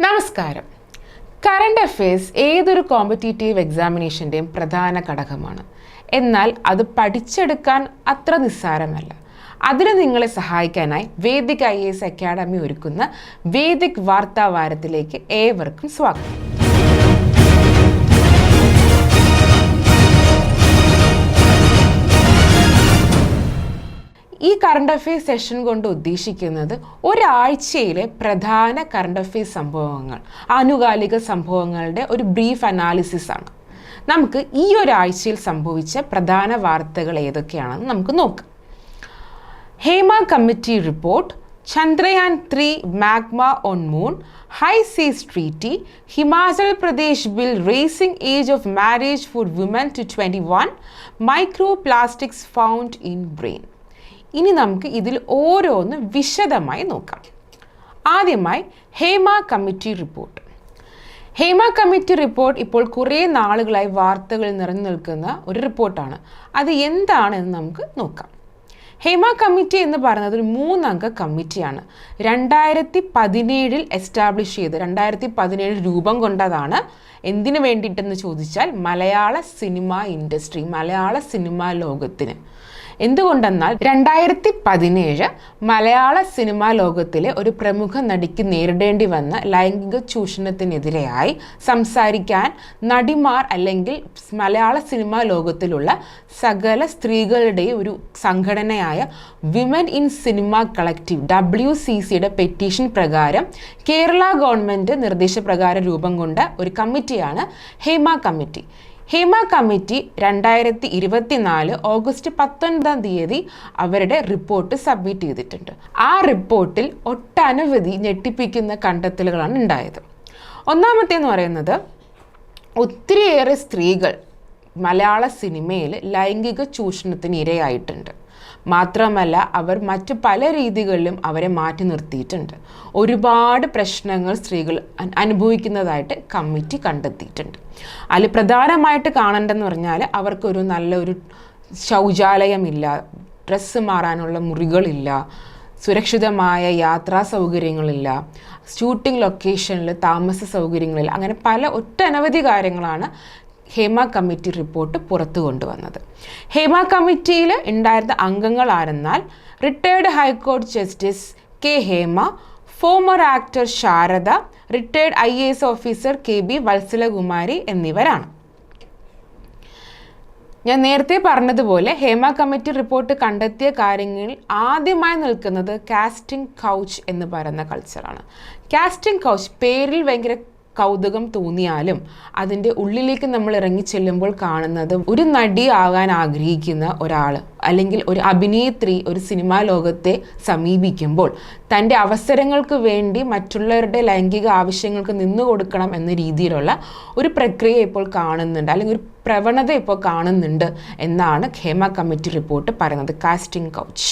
നമസ്കാരം. Current affairs ഏതൊരു competitive എക്സാമിനേഷന്റെയും പ്രധാന ഘടകമാണ്. എന്നാൽ അത് പഠിച്ചെടുക്കാൻ അത്ര നിസ്സാരമല്ല. അതിന് നിങ്ങളെ സഹായിക്കാനായി വേദിക് ഐ എസ് അക്കാഡമി ഒരുക്കുന്ന വേദിക് വാർത്താവാരത്തിലേക്ക് ഏവർക്കും സ്വാഗതം. ഈ കറണ്ട് അഫെയർസ് സെഷൻ കൊണ്ട് ഉദ്ദേശിക്കുന്നത് ഒരാഴ്ചയിലെ പ്രധാന കറണ്ട് അഫെയർസ് സംഭവങ്ങൾ ആനുകാലിക സംഭവങ്ങളുടെ ഒരു ബ്രീഫ് അനാലിസിസ് ആണ്. നമുക്ക് ഈ ഒരാഴ്ചയിൽ സംഭവിച്ച പ്രധാന വാർത്തകൾ ഏതൊക്കെയാണെന്ന് നമുക്ക് നോക്കാം. Hema committee report Chandrayaan three magma on moon high seas treaty Himachal Pradesh bill raising age of marriage for women to twenty one micro plastics found in brain. ഇനി നമുക്ക് ഇതിൽ ഓരോന്ന് വിശദമായി നോക്കാം. ആദ്യമായി Hema committee report. Hema committee report ഇപ്പോൾ കുറേ നാളുകളായി വാർത്തകളിൽ നിറഞ്ഞു നിൽക്കുന്ന ഒരു റിപ്പോർട്ടാണ്. അത് എന്താണെന്ന് നമുക്ക് നോക്കാം. ഹേമ കമ്മിറ്റി എന്ന് പറയുന്നത് ഒരു മൂന്നംഗ കമ്മിറ്റിയാണ്. രണ്ടായിരത്തി പതിനേഴിൽ എസ്റ്റാബ്ലിഷ് ചെയ്ത് രണ്ടായിരത്തി പതിനേഴിൽ രൂപം കൊണ്ടതാണ്. എന്തിനു വേണ്ടിയിട്ടെന്ന് ചോദിച്ചാൽ മലയാള സിനിമ ഇൻഡസ്ട്രി മലയാള സിനിമാ ലോകത്തിന്. എന്തുകൊണ്ടെന്നാൽ രണ്ടായിരത്തി പതിനേഴ് മലയാള സിനിമാ ലോകത്തിലെ ഒരു പ്രമുഖ നടിക്ക് നേരിടേണ്ടി വന്ന ലൈംഗിക ചൂഷണത്തിനെതിരെയായി സംസാരിക്കാൻ നടിമാർ അല്ലെങ്കിൽ മലയാള സിനിമാ ലോകത്തിലുള്ള സകല സ്ത്രീകളുടെയും ഒരു സംഘടനയായ women in cinema collective W C സിയുടെ പെറ്റീഷൻ പ്രകാരം കേരള ഗവൺമെന്റ് നിർദ്ദേശപ്രകാരം രൂപം കൊണ്ട ഒരു കമ്മിറ്റിയാണ് ഹേമ കമ്മിറ്റി. ഹേമ കമ്മിറ്റി രണ്ടായിരത്തി ഇരുപത്തിനാല് ഓഗസ്റ്റ് പത്തൊൻപതാം തീയതി അവരുടെ റിപ്പോർട്ട് സബ്മിറ്റ് ചെയ്തിട്ടുണ്ട്. ആ റിപ്പോർട്ടിൽ ഒട്ടനവധി ഞെട്ടിപ്പിക്കുന്ന കണ്ടെത്തലുകളാണ് ഉണ്ടായത്. ഒന്നാമത്തേന്ന് പറയുന്നത് ഒത്തിരിയേറെ സ്ത്രീകൾ മലയാള സിനിമയിൽ ലൈംഗിക ചൂഷണത്തിന് ഇരയായിട്ടുണ്ട് മാത്രമല്ല അവർ മറ്റു പല രീതികളിലും അവരെ മാറ്റി നിർത്തിയിട്ടുണ്ട്. ഒരുപാട് പ്രശ്നങ്ങൾ സ്ത്രീകൾ അനുഭവിക്കുന്നതായിട്ട് കമ്മിറ്റി കണ്ടെത്തിയിട്ടുണ്ട്. അതിൽ പ്രധാനമായിട്ട് കാണേണ്ടതെന്ന് പറഞ്ഞാൽ അവർക്കൊരു നല്ലൊരു ശൗചാലയമില്ല ഡ്രസ്സ് മാറാനുള്ള മുറികളില്ല സുരക്ഷിതമായ യാത്രാ സൗകര്യങ്ങളില്ല ഷൂട്ടിംഗ് ലൊക്കേഷനിൽ താമസ സൗകര്യങ്ങളില്ല അങ്ങനെ പല ഒട്ടനവധി കാര്യങ്ങളാണ് ഹേമ കമ്മിറ്റി റിപ്പോർട്ട് പുറത്തു കൊണ്ടുവന്നത്. ഹേമ കമ്മിറ്റിയിൽ ഉണ്ടായിരുന്ന അംഗങ്ങൾ ആരെന്നാൽ റിട്ടയർഡ് ഹൈക്കോടതി justice K Hema former actor Sharada retired I A S officer K B Vatsalakumari എന്നിവരാണ്. ഞാൻ നേരത്തെ പറഞ്ഞതുപോലെ ഹേമ കമ്മിറ്റി റിപ്പോർട്ട് കണ്ടെത്തിയ കാര്യങ്ങളിൽ ആദ്യമായി നിൽക്കുന്നത് കാസ്റ്റിംഗ് കൗച്ച് എന്ന് പറയുന്ന കൾച്ചറാണ് കാസ്റ്റിംഗ് കൗച്ച് പേരിൽ ഭയങ്കര കൗതുകം തോന്നിയാലും അതിന്റെ ഉള്ളിലേക്ക് നമ്മൾ ഇറങ്ങി ചെല്ലുമ്പോൾ കാണുന്നത് ഒരു നടി ആകാൻ ആഗ്രഹിക്കുന്ന ഒരാൾ അല്ലെങ്കിൽ ഒരു അഭിനേത്രി ഒരു സിനിമാ ലോകത്തെ സമീപിക്കുമ്പോൾ തന്റെ അവസരങ്ങൾക്ക് വേണ്ടി മറ്റുള്ളവരുടെ ലൈംഗിക ആവശ്യങ്ങൾക്ക് നിന്നു കൊടുക്കണം എന്ന രീതിയിലുള്ള ഒരു പ്രക്രിയ ഇപ്പോൾ കാണുന്നുണ്ട് അല്ലെങ്കിൽ ഒരു പ്രവണത ഇപ്പോൾ കാണുന്നുണ്ട് എന്നാണ് ഖേമ കമ്മിറ്റി റിപ്പോർട്ട് പറയുന്നത്. Casting couch.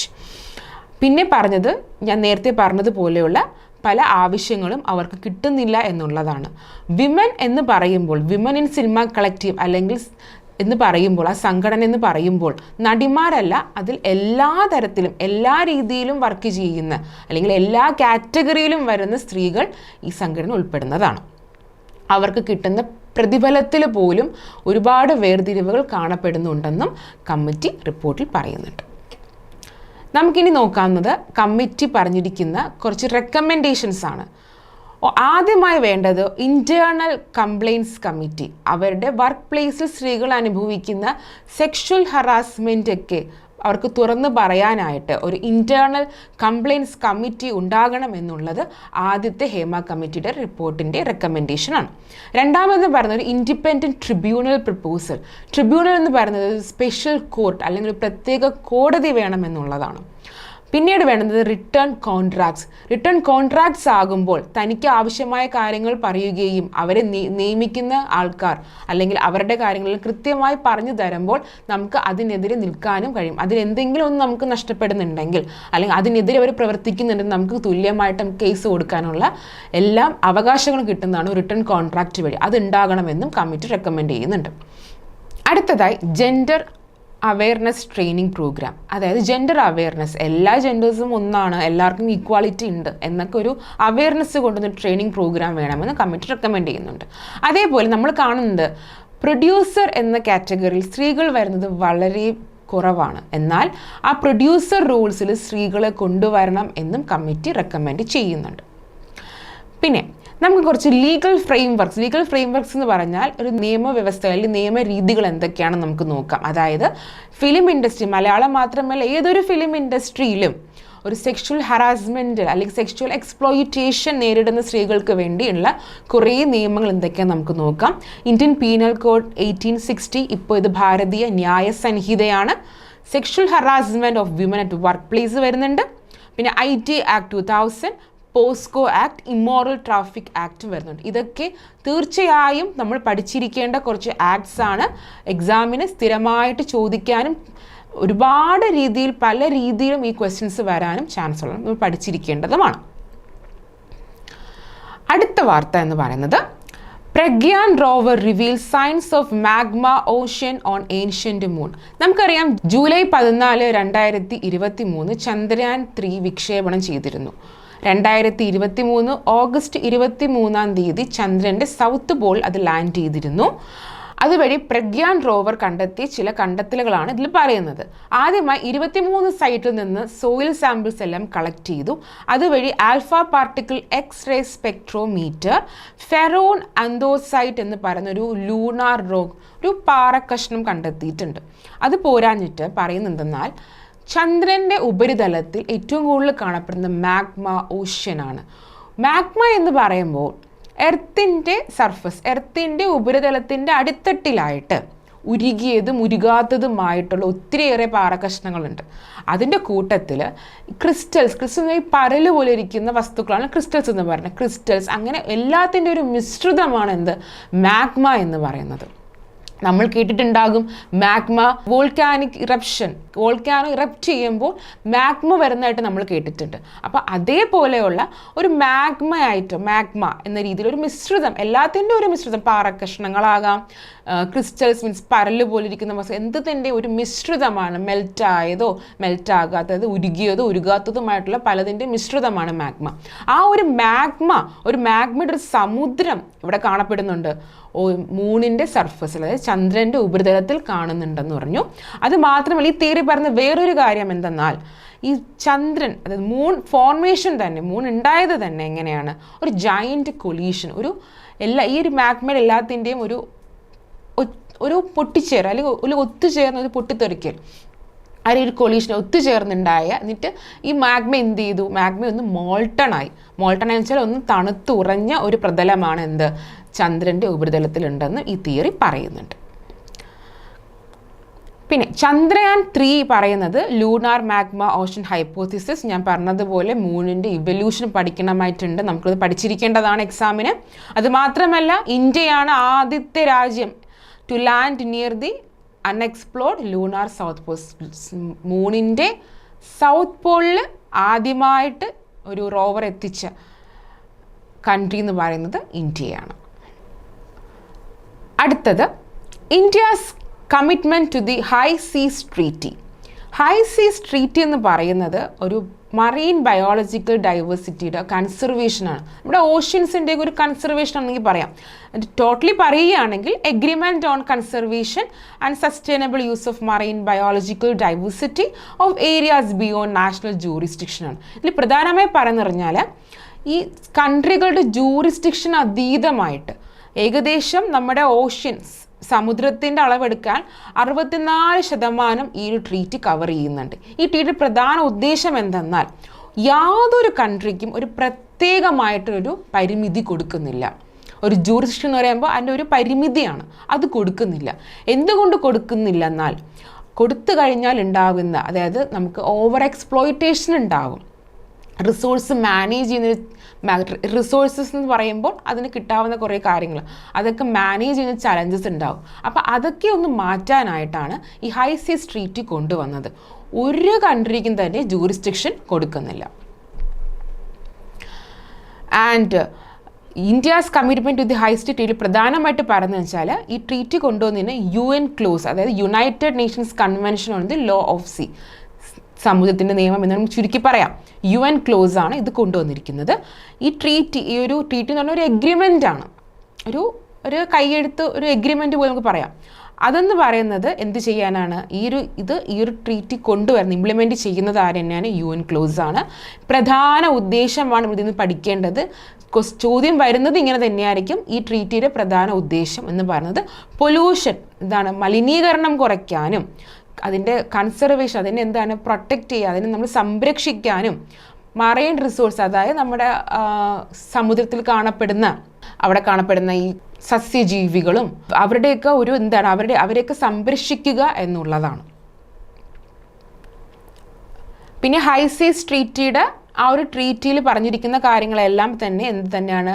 പിന്നെ പറഞ്ഞത് ഞാൻ നേരത്തെ പറഞ്ഞതുപോലെയുള്ള പല ആവശ്യങ്ങളും അവർക്ക് കിട്ടുന്നില്ല എന്നുള്ളതാണ്. വിമൻ എന്ന് പറയുമ്പോൾ വിമൻ ഇൻ സിനിമ കളക്റ്റീവ് അല്ലെങ്കിൽ എന്ന് പറയുമ്പോൾ ആ സംഘടന എന്ന് പറയുമ്പോൾ നടിമാരല്ല അതിൽ എല്ലാ തരത്തിലും എല്ലാ രീതിയിലും വർക്ക് ചെയ്യുന്ന അല്ലെങ്കിൽ എല്ലാ കാറ്റഗറിയിലും വരുന്ന സ്ത്രീകൾ ഈ സംഘടന ഉൾപ്പെടുന്നതാണ്. അവർക്ക് കിട്ടുന്ന പ്രതിഫലത്തിൽ പോലും ഒരുപാട് വേർതിരിവുകൾ കാണപ്പെടുന്നുണ്ടെന്നും കമ്മിറ്റി റിപ്പോർട്ടിൽ പറയുന്നുണ്ട്. നമുക്കിനി നോക്കാവുന്നത് കമ്മിറ്റി പറഞ്ഞിരിക്കുന്ന കുറച്ച് റെക്കമെൻഡേഷൻസ് ആണ്. ആദ്യമായി വേണ്ടത് ഇന്റേർണൽ കംപ്ലയിൻസ് കമ്മിറ്റി അവരുടെ വർക്ക് പ്ലേസിൽ സ്ത്രീകൾ അനുഭവിക്കുന്ന സെക്ഷൽ ഹറാസ്മെന്റ് ഒക്കെ അവർക്ക് തുറന്നു പറയാനായിട്ട് ഒരു ഇന്റേർണൽ കംപ്ലയിൻസ് കമ്മിറ്റി ഉണ്ടാകണം എന്നുള്ളത് ആദ്യത്തെ ഹേമ കമ്മിറ്റിയുടെ റിപ്പോർട്ടിന്റെ റെക്കമെൻഡേഷനാണ് രണ്ടാമത് പറയുന്നത് ഒരു ഇൻഡിപെൻഡന്റ് ട്രിബ്യൂണൽ പ്രപ്പോസൽ ട്രിബ്യൂണൽ എന്ന് പറയുന്നത് സ്പെഷ്യൽ കോർട്ട് അല്ലെങ്കിൽ ഒരു പ്രത്യേക കോടതി വേണമെന്നുള്ളതാണ്. പിന്നീട് വേണ്ടത് റിട്ടേൺ കോൺട്രാക്ട്സ് റിട്ടേൺ കോൺട്രാക്ട്സ് ആകുമ്പോൾ തനിക്ക് ആവശ്യമായ കാര്യങ്ങൾ പറയുകയും അവരെ നിയമിക്കുന്ന ആൾക്കാർ അല്ലെങ്കിൽ അവരുടെ കാര്യങ്ങളിൽ കൃത്യമായി പറഞ്ഞു തരുമ്പോൾ നമുക്ക് അതിനെതിരെ നിൽക്കാനും കഴിയും. അതിലെന്തെങ്കിലും ഒന്ന് നമുക്ക് നഷ്ടപ്പെടുന്നുണ്ടെങ്കിൽ അല്ലെങ്കിൽ അതിനെതിരെ അവർ പ്രവർത്തിക്കുന്നുണ്ടെങ്കിൽ നമുക്ക് തുല്യമായിട്ട് കേസ് കൊടുക്കാനുള്ള എല്ലാം അവകാശങ്ങളും കിട്ടുന്നതാണ് റിട്ടേൺ കോൺട്രാക്ട് വഴി. അത് ഉണ്ടാകണമെന്നും കമ്മിറ്റി റെക്കമെൻഡ് ചെയ്യുന്നുണ്ട്. അടുത്തതായി ജെൻഡർ അവയർനെസ് ട്രെയിനിങ് പ്രോഗ്രാം അതായത് ജെൻഡർ അവെയർനെസ് എല്ലാ ജെൻഡേഴ്സും ഒന്നാണ്. എല്ലാവർക്കും ഈക്വാളിറ്റി ഉണ്ട് എന്നൊക്കെ ഒരു അവെയർനെസ് കൊണ്ടുവന്ന ട്രെയിനിങ് പ്രോഗ്രാം വേണമെന്ന് കമ്മിറ്റി റെക്കമെൻഡ് ചെയ്യുന്നുണ്ട്. അതേപോലെ നമ്മൾ കാണുന്നത് പ്രൊഡ്യൂസർ എന്ന കാറ്റഗറിയിൽ സ്ത്രീകൾ വരുന്നത് വളരെ കുറവാണ്. എന്നാൽ ആ പ്രൊഡ്യൂസർ റൂൾസിൽ സ്ത്രീകളെ കൊണ്ടുവരണം എന്നും കമ്മിറ്റി റെക്കമെൻഡ് ചെയ്യുന്നുണ്ട്. പിന്നെ നമുക്ക് കുറച്ച് legal frameworks legal frameworks എന്ന് പറഞ്ഞാൽ ഒരു നിയമവ്യവസ്ഥ അല്ലെങ്കിൽ നിയമരീതികൾ എന്തൊക്കെയാണെന്ന് നമുക്ക് നോക്കാം. അതായത് ഫിലിം ഇൻഡസ്ട്രി മലയാളം മാത്രമല്ല ഏതൊരു ഫിലിം ഇൻഡസ്ട്രിയിലും ഒരു സെക്ഷൽ ഹറാസ്മെന്റ് അല്ലെങ്കിൽ സെക്ഷൽ എക്സ്പ്ലോയിറ്റേഷൻ നേരിടുന്ന സ്ത്രീകൾക്ക് വേണ്ടിയുള്ള കുറേ നിയമങ്ങൾ എന്തൊക്കെയാണെന്ന് നമുക്ക് നോക്കാം. Indian penal code eighteen sixty ഇപ്പോൾ ഇത് ഭാരതീയ ന്യായ സംഹിതയാണ്. Sexual harassment of women at workplace വരുന്നുണ്ട്. പിന്നെ I T act two thousand POCSO act immoral traffic act വരുന്നുണ്ട്. ഇതൊക്കെ തീർച്ചയായും നമ്മൾ പഠിച്ചിരിക്കേണ്ട കുറച്ച് ആക്ട്സ് ആണ്. എക്സാമിന് സ്ഥിരമായിട്ട് ചോദിക്കാനും ഒരുപാട് രീതിയിൽ പല രീതിയിലും ഈ ക്വസ്റ്റ്യൻസ് വരാനും ചാൻസ് ഉള്ളത് നമ്മൾ പഠിച്ചിരിക്കേണ്ടതുമാണ്. അടുത്ത വാർത്ത എന്ന് പറയുന്നത് Pragyan rover reveal science of magma ocean on ancient moon നമുക്കറിയാം ജൂലൈ പതിനാല് രണ്ടായിരത്തി ഇരുപത്തി മൂന്ന് ചന്ദ്രയാൻ ത്രീ വിക്ഷേപണം ചെയ്തിരുന്നു. രണ്ടായിരത്തി ഇരുപത്തി മൂന്ന് ഓഗസ്റ്റ് ഇരുപത്തി മൂന്നാം തീയതി ചന്ദ്രന്റെ സൗത്ത് പോൾ അത് ലാൻഡ് ചെയ്തിരുന്നു. അതുവഴി പ്രഗ്യാൻ റോവർ കണ്ടെത്തിയ ചില കണ്ടെത്തലുകളാണ് ഇതിൽ പറയുന്നത്. ആദ്യമായി ഇരുപത്തിമൂന്ന് സൈറ്റിൽ നിന്ന് സോയിൽ സാമ്പിൾസ് എല്ലാം കളക്ട് ചെയ്തു. അതുവഴി alpha particle X ray spectrometer ferroan anorthosite എന്ന് പറയുന്ന ഒരു ലൂണാർ റോഗ് ഒരു പാറക്കഷ്ണം കണ്ടെത്തിയിട്ടുണ്ട്. അത് പോരാഞ്ഞിട്ട് പറയുന്നതെന്നാൽ ചന്ദ്രന്റെ ഉപരിതലത്തിൽ ഏറ്റവും കൂടുതൽ കാണപ്പെടുന്ന മാഗ്മ ഓഷ്യൻ ആണ്. മാഗ്മ എന്ന് പറയുമ്പോൾ എർത്തിന്റെ സർഫസ് എർത്തിന്റെ ഉപരിതലത്തിന്റെ അടിത്തട്ടിലായിട്ട് ഉരുകിയതും ഉരുകാത്തതുമായിട്ടുള്ള ഒത്തിരിയേറെ പാറകഷ്ണങ്ങളുണ്ട്. അതിന്റെ കൂട്ടത്തിൽ ക്രിസ്റ്റൽസ് ക്രിസ്റ്റൽ ഈ പരൽ പോലെ ഇരിക്കുന്ന വസ്തുക്കളാണ് ക്രിസ്റ്റൽസ് എന്ന് പറയുന്നത്. ക്രിസ്റ്റൽസ് അങ്ങനെ എല്ലാത്തിന്റെ ഒരു മിശ്രിതമാണ് എന്ത്? മാഗ്മ എന്ന് പറയുന്നത്. നമ്മൾ കേട്ടിട്ടുണ്ടാകും magma volcanic eruption. Volcano erupt ചെയ്യുമ്പോൾ മാഗ്മ വരുന്നതായിട്ട് നമ്മൾ കേട്ടിട്ടുണ്ട്. അപ്പോൾ അതേപോലെയുള്ള ഒരു മാഗ്മ ആയിട്ട് മാഗ്മ എന്ന രീതിയിൽ ഒരു മിശ്രിതം എല്ലാത്തിന്റെ ഒരു മിശ്രിതം പാറക്കഷ്ണങ്ങളാകാം ക്രിസ്റ്റൽസ് മീൻസ് പരൽ പോലെ ഇരിക്കുന്ന വസ്തു എന്തിന്റെ ഒരു മിശ്രിതമാണ് മെൽറ്റായതോ മെൽറ്റാകാത്തത് ഉരുകിയതോ ഉരുകാത്തതുമായിട്ടുള്ള പലതിന്റെ മിശ്രിതമാണ് മാഗ്മ. ആ ഒരു മാഗ്മ ഒരു മാഗ്മയുടെ ഒരു സമുദ്രം ഇവിടെ കാണപ്പെടുന്നുണ്ട്. മൂണിന്റെ സർഫസിൽ അതായത് ചന്ദ്രന്റെ ഉപരിതലത്തിൽ കാണുന്നുണ്ടെന്ന് പറഞ്ഞു. അത് മാത്രമല്ല ഈ തിയറി പറഞ്ഞ വേറൊരു കാര്യം എന്തെന്നാൽ ഈ ചന്ദ്രൻ അതായത് മൂൺ ഫോർമേഷൻ തന്നെ മൂൺ ഉണ്ടായത് തന്നെ എങ്ങനെയാണ്? ഒരു ജയന്റ് കൊലീഷൻ ഒരു എല്ലാ ഈ ഒരു മാഗ്മയുടെ എല്ലാത്തിന്റെയും ഒരു ഒരു പൊട്ടിച്ചേർ അല്ലെങ്കിൽ ഒരു ഒത്തുചേർന്ന ഒരു പൊട്ടിത്തെറിക്കൽ. അതിൽ ഒരു കൊളീഷൻ ഒത്തുചേർന്നുണ്ടായ എന്നിട്ട് ഈ മാഗ്മ എന്ത് ചെയ്തു? മാഗ്മ ഒന്ന് മോൾട്ടണായി. മോൾട്ടൺ എന്ന് വെച്ചാൽ ഒന്ന് തണുത്തുറഞ്ഞ ഒരു പ്രതലമാണ് എന്ത്? ചന്ദ്രന്റെ ഉപരിതലത്തിലുണ്ടെന്ന് ഈ തിയറി പറയുന്നുണ്ട്. പിന്നെ ചന്ദ്രയാൻ ത്രീ പറയുന്നത് ലൂണാർ മാഗ്മ ഓഷൻ ഹൈപ്പോത്തിസിസ് ഞാൻ പറഞ്ഞതുപോലെ മൂണിന്റെ ഇവല്യൂഷൻ പഠിക്കണമായിട്ടുണ്ട്. നമുക്കത് പഠിച്ചിരിക്കേണ്ടതാണ് എക്സാമിന് അതുമാത്രമല്ല ഇന്ത്യയാണ് ആദ്യത്തെ രാജ്യം to land near the unexplored lunar south post മൂണിന്റെ south പോളിൽ ആദ്യമായിട്ട് ഒരു റോവർ എത്തിച്ച കൺട്രി എന്ന് പറയുന്നത് ഇന്ത്യയാണ്. അടുത്തത് India's commitment to the high seas treaty high seas treaty എന്ന് പറയുന്നത് ഒരു മറീൻ ബയോളജിക്കൽ ഡൈവേഴ്സിറ്റിയുടെ കൺസർവേഷനാണ് നമ്മുടെ ഓഷ്യൻസിന്റെ ഒരു കൺസർവേഷൻ ആണെങ്കിൽ പറയാം. ടോട്ടലി പറയുകയാണെങ്കിൽ agreement on conservation and sustainable use of marine biological diversity of areas beyond national ജൂറിസ്ഡിക്ഷനാണ് ഇതിൽ പ്രധാനമായി പറഞ്ഞു ഈ കൺട്രികളുടെ ജൂറിസ്ഡിക്ഷൻ അതീതമായിട്ട് ഏകദേശം നമ്മുടെ ഓഷ്യൻസ് സമുദ്രത്തിന്റെ അളവെടുക്കാൻ അറുപത്തിനാല് ശതമാനം ഈ ഒരു ട്രീറ്റ് കവർ ചെയ്യുന്നുണ്ട്. ഈ ട്രീറ്റ് പ്രധാന ഉദ്ദേശം എന്തെന്നാൽ യാതൊരു കൺട്രിക്കും ഒരു പ്രത്യേകമായിട്ടൊരു പരിമിതി കൊടുക്കുന്നില്ല. ഒരു ജൂറിസ്റ്റ് എന്ന് പറയുമ്പോൾ അതിന്റെ ഒരു പരിമിതിയാണ്. അത് കൊടുക്കുന്നില്ല. എന്തുകൊണ്ട് കൊടുക്കുന്നില്ല എന്നാൽ കൊടുത്തു കഴിഞ്ഞാൽ ഉണ്ടാകുന്ന അതായത് നമുക്ക് ഓവർ എക്സ്പ്ലോയിറ്റേഷൻ ഉണ്ടാകും റിസോഴ്സ് മാനേജ് ചെയ്യുന്ന റിസോഴ്സസ് എന്ന് പറയുമ്പോൾ അതിന് കിട്ടാവുന്ന കുറേ കാര്യങ്ങൾ. അതൊക്കെ മാനേജ് ചെയ്യുന്ന ചലഞ്ചസ് ഉണ്ടാവും. അപ്പോൾ അതൊക്കെ ഒന്ന് മാറ്റാനായിട്ടാണ് ഈ ഹൈ സീസ് ട്രീറ്റി കൊണ്ടുവന്നത്. ഒരു കൺട്രിക്കും തന്നെ ജൂറിസ്ഡിക്ഷൻ കൊടുക്കുന്നില്ല. And India's commitment to the heist ഇതിൽ പ്രധാനമായിട്ട് പറയുന്നത് വെച്ചാൽ ഈ ട്രീറ്റ് കൊണ്ടുവന്നതിന് യു എൻ ക്ലോസ് അതായത് United Nations Convention on the law of the സമുദ്രത്തിന്റെ നിയമം എന്ന് നമുക്ക് ചുരുക്കി പറയാം. യു എൻ ക്ലോസ് ആണ് ഇത് കൊണ്ടുവന്നിരിക്കുന്നത്. ഈ ട്രീറ്റ് ഈ ഒരു ട്രീറ്റ് എന്ന് പറഞ്ഞാൽ ഒരു എഗ്രിമെന്റ് ആണ്. ഒരു ഒരു കൈയെഴുത്ത് ഒരു എഗ്രിമെന്റ് പോലെ നമുക്ക് പറയാം. അതെന്ന് പറയുന്നത് എന്ത് ചെയ്യാനാണ്? ഈ ഒരു ഇത് ഈ ഒരു ട്രീറ്റി കൊണ്ടുവരുന്നത് ഇംപ്ലിമെന്റ് ചെയ്യുന്നത് ആര് തന്നെയാണ്? യു എൻ ക്ലോസ് ആണ്. പ്രധാന ഉദ്ദേശമാണ് ഇതിൽ നിന്ന് പഠിക്കേണ്ടത്. ചോദ്യം വരുന്നത് ഇങ്ങനെ തന്നെയായിരിക്കും. ഈ ട്രീറ്റിയുടെ പ്രധാന ഉദ്ദേശം എന്ന് പറയുന്നത് പൊല്യൂഷൻ എന്താണ് മലിനീകരണം കുറയ്ക്കാനും അതിന്റെ കൺസർവേഷൻ അതിനെ എന്താണ് പ്രൊട്ടക്റ്റ് ചെയ്യുക അതിനെ നമ്മൾ സംരക്ഷിക്കാനും മറൈൻ റിസോഴ്സ് അതായത് നമ്മുടെ സമുദ്രത്തിൽ കാണപ്പെടുന്ന അവിടെ കാണപ്പെടുന്ന ഈ സസ്യജീവികളും അവരുടെയൊക്കെ ഒരു എന്താണ് അവരുടെ അവരെയൊക്കെ സംരക്ഷിക്കുക എന്നുള്ളതാണ്. പിന്നെ ഹൈസീസ് ട്രീറ്റിയുടെ ആ ഒരു ട്രീറ്റിയിൽ പറഞ്ഞിരിക്കുന്ന കാര്യങ്ങളെല്ലാം തന്നെ എന്ത് തന്നെയാണ്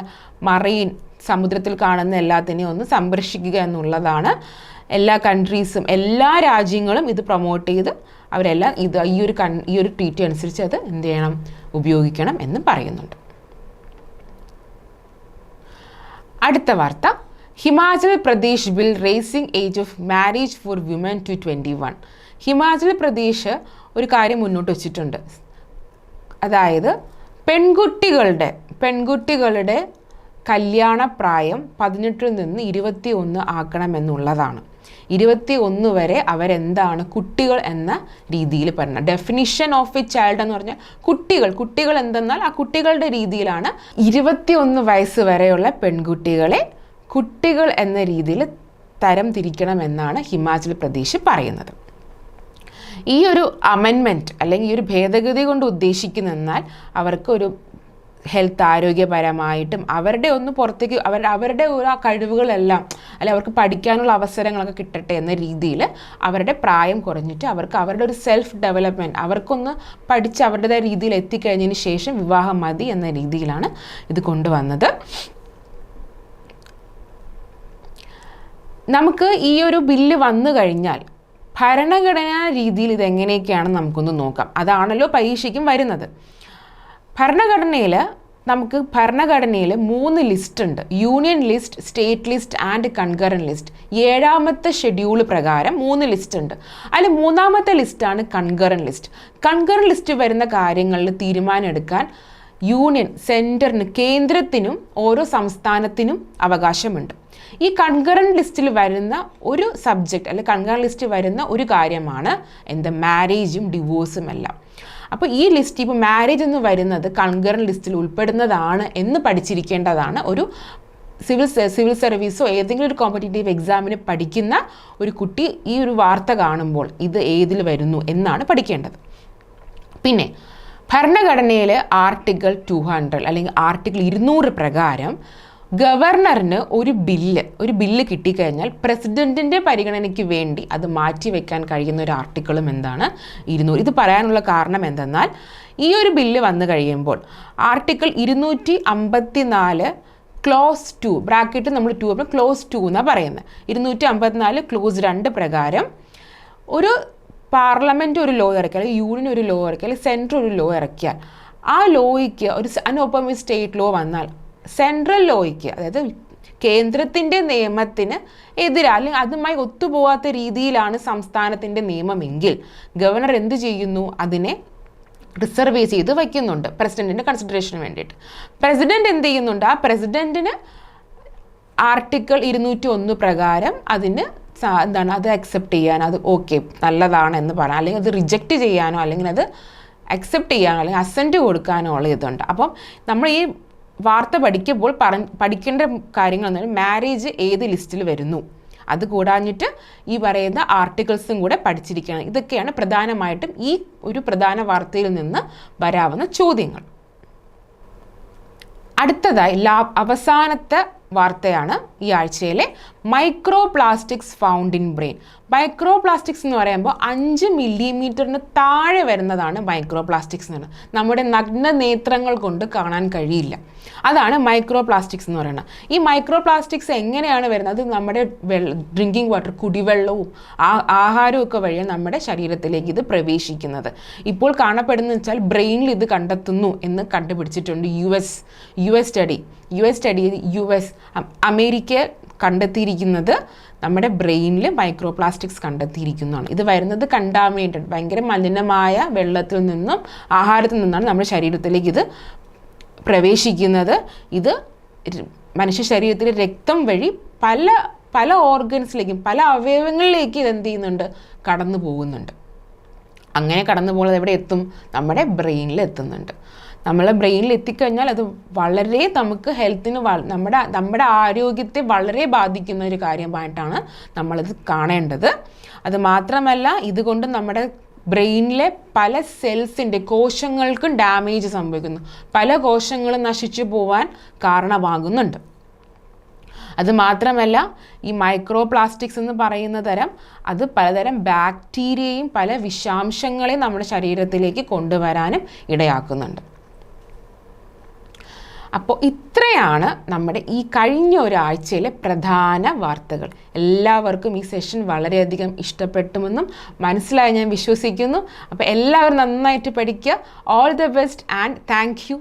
മറൈൻ സമുദ്രത്തിൽ കാണുന്ന എല്ലാത്തിനെയും ഒന്ന് സംരക്ഷിക്കുക എന്നുള്ളതാണ്. എല്ലാ കൺട്രീസും എല്ലാ രാജ്യങ്ങളും ഇത് പ്രൊമോട്ട് ചെയ്ത് അവരെല്ലാം ഇത് ഈ ഒരു കൺ ഈ ഒരു ട്രീറ്റി അനുസരിച്ച് അത് എന്ത് ചെയ്യണം ഉപയോഗിക്കണം എന്ന് പറയുന്നുണ്ട്. അടുത്ത വാർത്ത. Himachal Pradesh bill raising age of marriage for women to twenty one Himachal Pradesh ഒരു കാര്യം മുന്നോട്ട് വച്ചിട്ടുണ്ട്. അതായത് പെൺകുട്ടികളുടെ പെൺകുട്ടികളുടെ കല്യാണ കല്യാണപ്രായം പതിനെട്ടിൽ നിന്ന് ഇരുപത്തി ഒന്ന് ആക്കണമെന്നുള്ളതാണ്. ഇരുപത്തി ഒന്ന് വരെ അവരെന്താണ് കുട്ടികൾ എന്ന രീതിയിൽ പറഞ്ഞ ഡെഫിനിഷൻ ഓഫ് എ ചൈൽഡ് എന്ന് പറഞ്ഞാൽ കുട്ടികൾ. കുട്ടികൾ എന്തെന്നാൽ ആ കുട്ടികളുടെ രീതിയിലാണ് ഇരുപത്തി ഒന്ന് വയസ്സ് വരെയുള്ള പെൺകുട്ടികളെ കുട്ടികൾ എന്ന രീതിയിൽ തരം തിരിക്കണമെന്നാണ് ഹിമാചൽ പ്രദേശ് പറയുന്നത്. ഈ ഒരു അമെൻമെന്റ് അല്ലെങ്കിൽ ഈ ഒരു ഭേദഗതി കൊണ്ട് ഉദ്ദേശിക്കുന്നതെന്നാൽ അവർക്ക് ഒരു ഹെൽത്ത് ആരോഗ്യപരമായിട്ടും അവരുടെ ഒന്ന് പുറത്തേക്ക് അവർ അവരുടെ ആ കഴിവുകളെല്ലാം അല്ലെ അവർക്ക് പഠിക്കാനുള്ള അവസരങ്ങളൊക്കെ കിട്ടട്ടെ എന്ന രീതിയിൽ അവരുടെ പ്രായം കുറഞ്ഞിട്ട് അവർക്ക് അവരുടെ ഒരു സെൽഫ് ഡെവലപ്മെന്റ് അവർക്കൊന്ന് പഠിച്ച് അവരുടേതായ രീതിയിൽ എത്തിക്കഴിഞ്ഞതിന് ശേഷം വിവാഹം മതി എന്ന രീതിയിലാണ് ഇത് കൊണ്ടുവന്നത്. നമുക്ക് ഈ ഒരു ബില്ല് വന്നു കഴിഞ്ഞാൽ ഭരണഘടനാ രീതിയിൽ ഇതെങ്ങനെയൊക്കെയാണെന്ന് നമുക്കൊന്ന് നോക്കാം. അതാണല്ലോ പരീക്ഷയ്ക്കും വരുന്നത്. ഭരണഘടനയിൽ നമുക്ക് ഭരണഘടനയിൽ മൂന്ന് ലിസ്റ്റ് ഉണ്ട്. Union list state list and concurrent list ഏഴാമത്തെ ഷെഡ്യൂൾ പ്രകാരം മൂന്ന് ലിസ്റ്റ് ഉണ്ട്. അതിൽ മൂന്നാമത്തെ ലിസ്റ്റാണ് കൺകറൻ ലിസ്റ്റ് കൺകറൻ ലിസ്റ്റ് വരുന്ന കാര്യങ്ങളിൽ തീരുമാനം എടുക്കാൻ യൂണിയൻ സെന്ററിന് കേന്ദ്രത്തിനും ഓരോ സംസ്ഥാനത്തിനും അവകാശമുണ്ട്. ഈ കൺകറന്റ് ലിസ്റ്റിൽ വരുന്ന ഒരു സബ്ജക്റ്റ് അല്ലെങ്കിൽ കൺകറന്റ് ലിസ്റ്റ് വരുന്ന ഒരു കാര്യമാണ് എന്ത്? മാരേജും ഡിവോഴ്സും എല്ലാം. അപ്പോൾ ഈ ലിസ്റ്റ് ഇപ്പോൾ മാരേജ് എന്ന് വരുന്നത് കൺകറൻ ലിസ്റ്റിൽ ഉൾപ്പെടുന്നതാണ് എന്ന് പഠിച്ചിരിക്കേണ്ടതാണ്. ഒരു സിവിൽ സിവിൽ സർവീസോ ഏതെങ്കിലും ഒരു കോമ്പറ്റേറ്റീവ് എക്സാമിന് പഠിക്കുന്ന ഒരു കുട്ടി ഈ ഒരു വാർത്ത കാണുമ്പോൾ ഇത് ഏതിൽ വരുന്നു എന്നാണ് പഠിക്കേണ്ടത്. പിന്നെ ഭരണഘടനയിലെ ആർട്ടിക്കിൾ ടു ഹൺഡ്രഡ് അല്ലെങ്കിൽ ആർട്ടിക്കിൾ ഇരുന്നൂറ് പ്രകാരം ഗവർണറിന് ഒരു ബില്ല് ഒരു ബില്ല് കിട്ടിക്കഴിഞ്ഞാൽ പ്രസിഡന്റിന്റെ പരിഗണനയ്ക്ക് വേണ്ടി അത് മാറ്റിവെക്കാൻ കഴിയുന്ന ഒരു ആർട്ടിക്കിളും എന്താണ്? ഇരുന്നൂറ്. ഇത് പറയാനുള്ള കാരണം എന്തെന്നാൽ ഈ ഒരു ബില്ല് വന്നു കഴിയുമ്പോൾ ആർട്ടിക്കിൾ ഇരുന്നൂറ്റി അമ്പത്തി നാല് ക്ലോസ് ടു ബ്രാക്കറ്റ് നമ്മൾ ടു അപ്പം ക്ലോസ് ടു എന്നാണ് പറയുന്നത്. ഇരുന്നൂറ്റി അമ്പത്തിനാല് ക്ലോസ് രണ്ട് പ്രകാരം ഒരു പാർലമെന്റ് ഒരു ലോ ഇറക്കിയാൽ യൂണിയൻ ഒരു ലോ ഇറക്കിയാൽ സെൻട്രൽ ഒരു ലോ ഇറക്കിയാൽ ആ ലോയ്ക്ക് ഒരു അതിനൊപ്പം സ്റ്റേറ്റ് ലോ വന്നാൽ സെൻട്രൽ ലോയ്ക്ക് അതായത് കേന്ദ്രത്തിന്റെ നിയമത്തിന് എതിരാ അല്ലെങ്കിൽ അതുമായി ഒത്തുപോകാത്ത രീതിയിലാണ് സംസ്ഥാനത്തിന്റെ നിയമമെങ്കിൽ ഗവർണർ എന്ത് ചെയ്യുന്നു? അതിനെ റിസർവ് ചെയ്ത് വയ്ക്കുന്നുണ്ട്. പ്രസിഡന്റിന്റെ കൺസിഡറേഷന് വേണ്ടിയിട്ട്. പ്രസിഡന്റ് എന്ത് ചെയ്യുന്നുണ്ട്? ആ പ്രസിഡന്റിന് ആർട്ടിക്കിൾ ഇരുന്നൂറ്റി ഒന്ന് പ്രകാരം അതിന് എന്താണ് അത് അക്സെപ്റ്റ് ചെയ്യാൻ അത് ഓക്കെ നല്ലതാണ് എന്ന് പറയാം അല്ലെങ്കിൽ അത് റിജക്റ്റ് ചെയ്യാനോ അല്ലെങ്കിൽ അത് അക്സെപ്റ്റ് ചെയ്യാനോ അല്ലെങ്കിൽ അസെന്റ് കൊടുക്കാനോ ഉള്ള ഇതുണ്ട്. അപ്പം നമ്മൾ ഈ വാർത്ത പഠിക്കുമ്പോൾ പറ പഠിക്കേണ്ട കാര്യങ്ങൾ എന്ന് മാരേജ് ഏത് ലിസ്റ്റിൽ വരുന്നു? അത് കൂടാഞ്ഞിട്ട് ഈ പറയുന്ന ആർട്ടിക്കിൾസും കൂടെ പഠിച്ചിരിക്കണം ഇതൊക്കെയാണ് പ്രധാനമായിട്ടും ഈ ഒരു പ്രധാന വാർത്തയിൽ നിന്ന് വരാവുന്ന ചോദ്യങ്ങൾ. അടുത്തതായി ലാ അവസാനത്തെ വാർത്തയാണ് ഈ ആഴ്ചയിലെ microplastics found in brain microplastics എന്ന് പറയുമ്പോൾ അഞ്ച് മില്ലിമീറ്ററിന് താഴെ വരുന്നതാണ് മൈക്രോ പ്ലാസ്റ്റിക്സ് എന്ന് പറയുന്നത്. നമ്മുടെ നഗ്ന നേത്രങ്ങൾ കൊണ്ട് കാണാൻ കഴിയില്ല. അതാണ് മൈക്രോ പ്ലാസ്റ്റിക്സ് എന്ന് പറയുന്നത്. ഈ മൈക്രോ പ്ലാസ്റ്റിക്സ് എങ്ങനെയാണ് വരുന്നത്? നമ്മുടെ വെള്ള ഡ്രിങ്കിങ് വാട്ടർ കുടിവെള്ളവും ആഹാരവും ഒക്കെ വഴി നമ്മുടെ ശരീരത്തിലേക്ക് ഇത് പ്രവേശിക്കുന്നത്. ഇപ്പോൾ കാണപ്പെടുന്ന വെച്ചാൽ ബ്രെയിനിൽ ഇത് കണ്ടെത്തുന്നു എന്ന് കണ്ടുപിടിച്ചിട്ടുണ്ട് U S U S study. U S study U S America കണ്ടെത്തിയിരിക്കുന്നത് നമ്മുടെ ബ്രെയിനിൽ മൈക്രോ പ്ലാസ്റ്റിക്സ് കണ്ടെത്തിയിരിക്കുന്നതാണ്. ഇത് വരുന്നത് കണ്ടാമിനേറ്റഡ് ഭയങ്കര മലിനമായ വെള്ളത്തിൽ നിന്നും ആഹാരത്തിൽ നിന്നാണ് നമ്മുടെ ശരീരത്തിലേക്ക് ഇത് പ്രവേശിക്കുന്നത്. ഇത് മനുഷ്യ ശരീരത്തിലെ രക്തം വഴി പല പല ഓർഗൻസിലേക്കും പല അവയവങ്ങളിലേക്ക് ഇത് എന്ത് ചെയ്യുന്നുണ്ട്? കടന്നു പോകുന്നുണ്ട് അങ്ങനെ കടന്നു പോകുന്നത് എവിടെ എത്തും? നമ്മുടെ ബ്രെയിനിൽ എത്തുന്നുണ്ട്. നമ്മളെ ബ്രെയിനിൽ എത്തിക്കഴിഞ്ഞാൽ അത് വളരെ നമുക്ക് ഹെൽത്തിന് നമ്മുടെ നമ്മുടെ ആരോഗ്യത്തെ വളരെ ബാധിക്കുന്ന ഒരു കാര്യമായിട്ടാണ് നമ്മളത് കാണേണ്ടത്. അത് മാത്രമല്ല ഇതുകൊണ്ട് നമ്മുടെ ബ്രെയിനിലെ പല സെൽസിന്റെ കോശങ്ങൾക്കും ഡാമേജ് സംഭവിക്കുന്നു. പല കോശങ്ങളും നശിച്ചു പോവാൻ കാരണമാകുന്നുണ്ട്. അത് മാത്രമല്ല ഈ മൈക്രോ പ്ലാസ്റ്റിക്സ് എന്ന് പറയുന്ന തരം അത് പലതരം ബാക്ടീരിയയും പല വിഷാംശങ്ങളെയും നമ്മുടെ ശരീരത്തിലേക്ക് കൊണ്ടുവരാനും ഇടയാക്കുന്നുണ്ട്. അപ്പോൾ ഇത്രയാണ് നമ്മുടെ ഈ കഴിഞ്ഞ ഒരാഴ്ചയിലെ പ്രധാന വാർത്തകൾ. എല്ലാവർക്കും ഈ സെഷൻ വളരെയധികം ഇഷ്ടപ്പെട്ടുമെന്നും മനസ്സിലായി ഞാൻ വിശ്വസിക്കുന്നു. അപ്പോൾ എല്ലാവരും നന്നായിട്ട് പഠിക്കുക. All the best and thank you